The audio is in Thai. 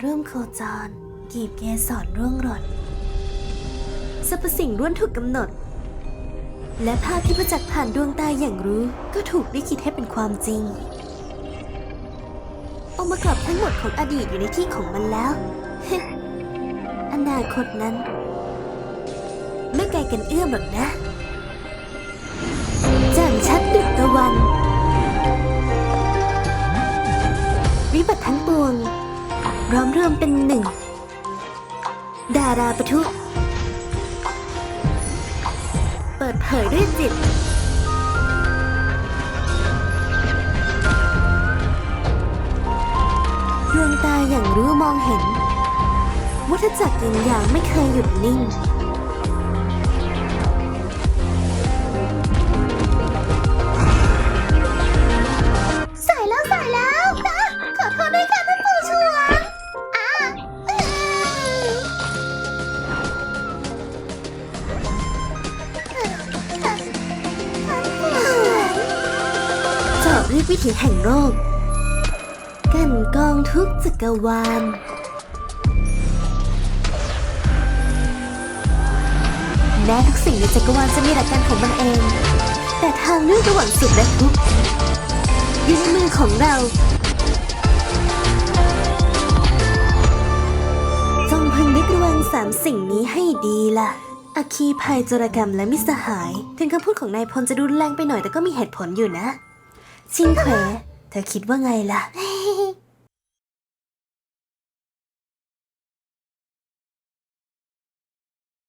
เริ่มโคจร กีบเกสรร่วงหล่นสรรพสิ่งล้วนถูกกำหนด และภาพที่ประจักษ์ผ่านดวงตาอย่างรู้ก็ถูกลิขิตให้เป็นความจริง องค์ประกอบทั้งหมดของอดีตอยู่ในที่ของมันแล้ว อนาคตนั้น ไม่ไกลกันเอื้อมหรอกนะแจ่มชัดดุจตะวัน ร้อมรวมเป็นหนึ่ง ดาราปะทุ เปิดเผยด้วยจิต ดวงตาอย่างรู้มองเห็น วัฏจักรยินยางไม่เคยหยุดนิ่ง เรียกวิถีแห่งโรค กันกองทุกจักรวาลแม้ทุกสิ่งในจักรวาลจะมีหลักการของมันเอง แต่ทางเลือกระหว่างสุขและทุกข์อยู่ในมือของเราจงพึงนึกระวังสามสิ่งนี้ให้ดีล่ะอาคีภัยโจรกรรมและมิสหาย ถึงคำพูดของนายพลจะดูแรงไปหน่อยแต่ก็มีเหตุผลอยู่นะ ชิงเขวเธอคิดว่าไงล่ะ